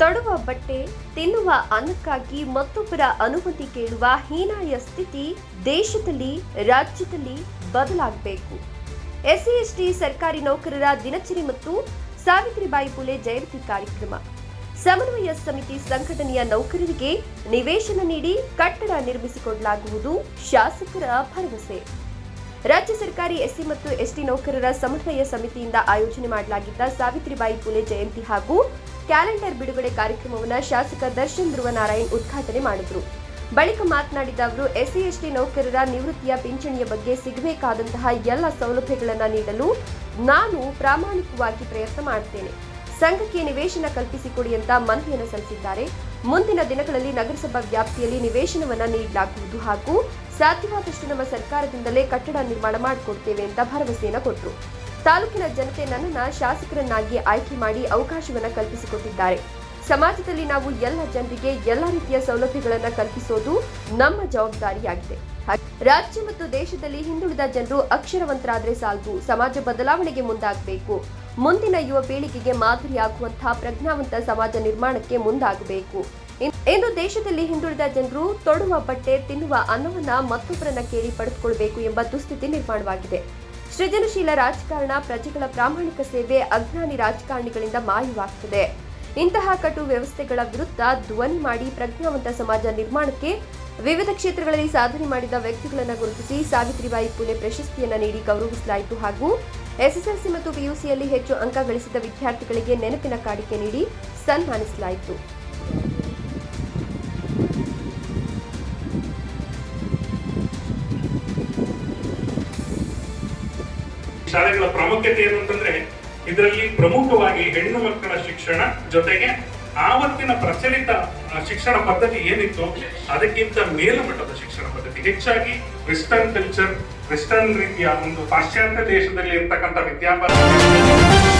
ತೊಡುವ ಬಟ್ಟೆ, ತಿನ್ನುವ ಅನ್ನಕ್ಕಾಗಿ ಮತ್ತೊಬ್ಬರ ಅನುಮತಿ ಕೇಳುವ ಹೀನಾಯ ಸ್ಥಿತಿ ದೇಶದಲ್ಲಿ, ರಾಜ್ಯದಲ್ಲಿ ಬದಲಾಗಬೇಕು. ಎಸ್ಸಿ ಎಸ್ಟಿ ಸರ್ಕಾರಿ ನೌಕರರ ದಿನಚರಿ ಮತ್ತು ಸಾವಿತ್ರಿಬಾಯಿ ಪುಲೆ ಜಯಂತಿ ಕಾರ್ಯಕ್ರಮ. ಸಮನ್ವಯ ಸಮಿತಿ ಸಂಘಟನೆಯ ನೌಕರರಿಗೆ ನಿವೇಶನ ನೀಡಿ ಕಟ್ಟಡ ನಿರ್ಮಿಸಿಕೊಡಲಾಗುವುದು ಶಾಸಕರ ಭರವಸೆ. ರಾಜ್ಯ ಸರ್ಕಾರಿ ಎಸ್ಸಿ ಮತ್ತು ಎಸ್ಟಿ ನೌಕರರ ಸಮನ್ವಯ ಸಮಿತಿಯಿಂದ ಆಯೋಜನೆ ಮಾಡಲಾಗಿದ್ದ ಸಾವಿತ್ರಿಬಾಯಿ ಪುಲೆ ಜಯಂತಿ ಹಾಗೂ ಕ್ಯಾಲೆಂಡರ್ ಬಿಡುಗಡೆ ಕಾರ್ಯಕ್ರಮವನ್ನು ಶಾಸಕ ದರ್ಶನ್ ಧ್ರುವನಾರಾಯಣ್ ಉದ್ಘಾಟನೆ ಮಾಡಿದರು. ಬಳಿಕ ಮಾತನಾಡಿದ ಅವರು ಎಸ್ಸಿ ಎಸ್ಟಿ ನೌಕರರ ನಿವೃತ್ತಿಯ ಪಿಂಚಣಿಯ ಬಗ್ಗೆ ಸಿಗಬೇಕಾದಂತಹ ಎಲ್ಲ ಸೌಲಭ್ಯಗಳನ್ನು ನೀಡಲು ನಾನು ಪ್ರಾಮಾಣಿಕವಾಗಿ ಪ್ರಯತ್ನ ಮಾಡುತ್ತೇನೆ ಸಂಘಕ್ಕೆ ನಿವೇಶನ ಕಲ್ಪಿಸಿಕೊಡಿ ಅಂತ ಮನವಿಯನ್ನು ಸಲ್ಲಿಸಿದ್ದಾರೆ. ಮುಂದಿನ ದಿನಗಳಲ್ಲಿ ನಗರಸಭಾ ವ್ಯಾಪ್ತಿಯಲ್ಲಿ ನಿವೇಶನವನ್ನು ನೀಡಲಾಗುವುದು ಹಾಗೂ ಸಾಧ್ಯವಾದಷ್ಟು ನಮ್ಮ ಸರ್ಕಾರದಿಂದಲೇ ಕಟ್ಟಡ ನಿರ್ಮಾಣ ಮಾಡಿಕೊಡ್ತೇವೆ ಅಂತ ಭರವಸೆಯನ್ನು ಕೊಟ್ಟರು ತಾಲೂಕಿನ ಜನತೆ ನನ್ನನ್ನ ಶಾಸಕರನ್ನಾಗಿ ಆಯ್ಕೆ ಮಾಡಿ ಅವಕಾಶವನ್ನ ಕಲ್ಪಿಸಿಕೊಟ್ಟಿದ್ದಾರೆ. ಸಮಾಜದಲ್ಲಿ ನಾವು ಎಲ್ಲ ಜನರಿಗೆ ಎಲ್ಲ ರೀತಿಯ ಸೌಲಭ್ಯಗಳನ್ನು ಕಲ್ಪಿಸೋದು ನಮ್ಮ ಜವಾಬ್ದಾರಿಯಾಗಿದೆ. ರಾಜ್ಯ ಮತ್ತು ದೇಶದಲ್ಲಿ ಹಿಂದುಳಿದ ಜನರು ಅಕ್ಷರವಂತರಾದ್ರೆ ಸಾಲದು, ಸಮಾಜ ಬದಲಾವಣೆಗೆ ಮುಂದಾಗಬೇಕು. ಮುಂದಿನ ಯುವ ಪೀಳಿಗೆಗೆ ಮಾದರಿಯಾಗುವಂತಹ ಪ್ರಜ್ಞಾವಂತ ಸಮಾಜ ನಿರ್ಮಾಣಕ್ಕೆ ಮುಂದಾಗಬೇಕು. ಇಂದು ದೇಶದಲ್ಲಿ ಹಿಂದುಳಿದ ಜನರು ತೊಡುವ ಬಟ್ಟೆ, ತಿನ್ನುವ ಅನ್ನವನ್ನ ಮತ್ತೊಬ್ಬರನ್ನ ಕೇಳಿ ಪಡೆದುಕೊಳ್ಬೇಕು ಎಂಬ ದುಸ್ಥಿತಿ ನಿರ್ಮಾಣವಾಗಿದೆ. ಸೃಜನಶೀಲ ರಾಜಕಾರಣ, ಪ್ರಜೆಗಳ ಪ್ರಾಮಾಣಿಕ ಸೇವೆ, ಅಜ್ಞಾನಿ ರಾಜಕಾರಣಿಗಳಿಂದ ಮಾಯವಾಗುತ್ತದೆ ಇಂತಹ ಕಟು ವ್ಯವಸ್ಥೆಗಳ ವಿರುದ್ಧ ಧ್ವನಿ ಮಾಡಿ ಪ್ರಜ್ಞಾವಂತ ಸಮಾಜ ನಿರ್ಮಾಣಕ್ಕೆ ವಿವಿಧ ಕ್ಷೇತ್ರಗಳಲ್ಲಿ ಸಾಧನೆ ಮಾಡಿದ ವ್ಯಕ್ತಿಗಳನ್ನು ಗುರುತಿಸಿ ಸಾವಿತ್ರಿಬಾಯಿ ಪುಲೆ ಪ್ರಶಸ್ತಿಯನ್ನು ನೀಡಿ ಗೌರವಿಸಲಾಯಿತು ಹಾಗೂ ಎಸ್ಎಸ್ಎಲ್ಸಿ ಮತ್ತು ಪಿಯುಸಿಯಲ್ಲಿ ಹೆಚ್ಚು ಅಂಕ ಗಳಿಸಿದ ವಿದ್ಯಾರ್ಥಿಗಳಿಗೆ ನೆನಪಿನ ಕಾಡಿಕೆ ನೀಡಿ ಸನ್ಮಾನಿಸಲಾಯಿತು. ಶಾಲೆಗಳ ಪ್ರಾಮುಖ್ಯತೆ ಏನು ಅಂತಂದ್ರೆ, ಇದರಲ್ಲಿ ಪ್ರಮುಖವಾಗಿ ಹೆಣ್ಣು ಮಕ್ಕಳ ಶಿಕ್ಷಣ ಜೊತೆಗೆ ಆವತ್ತಿನ ಪ್ರಚಲಿತ ಶಿಕ್ಷಣ ಪದ್ಧತಿ ಏನಿತ್ತು, ಅದಕ್ಕಿಂತ ಮೇಲುಮಟ್ಟದ ಶಿಕ್ಷಣ ಪದ್ಧತಿ. ಹೆಚ್ಚಾಗಿ ವೆಸ್ಟರ್ನ್ ಕಲ್ಚರ್ ವೆಸ್ಟರ್ನ್ ರೀತಿಯ ಒಂದು ಪಾಶ್ಚಾತ್ಯ ದೇಶದಲ್ಲಿ ಇರ್ತಕ್ಕಂಥ ವಿದ್ಯಾಭ್ಯಾಸ.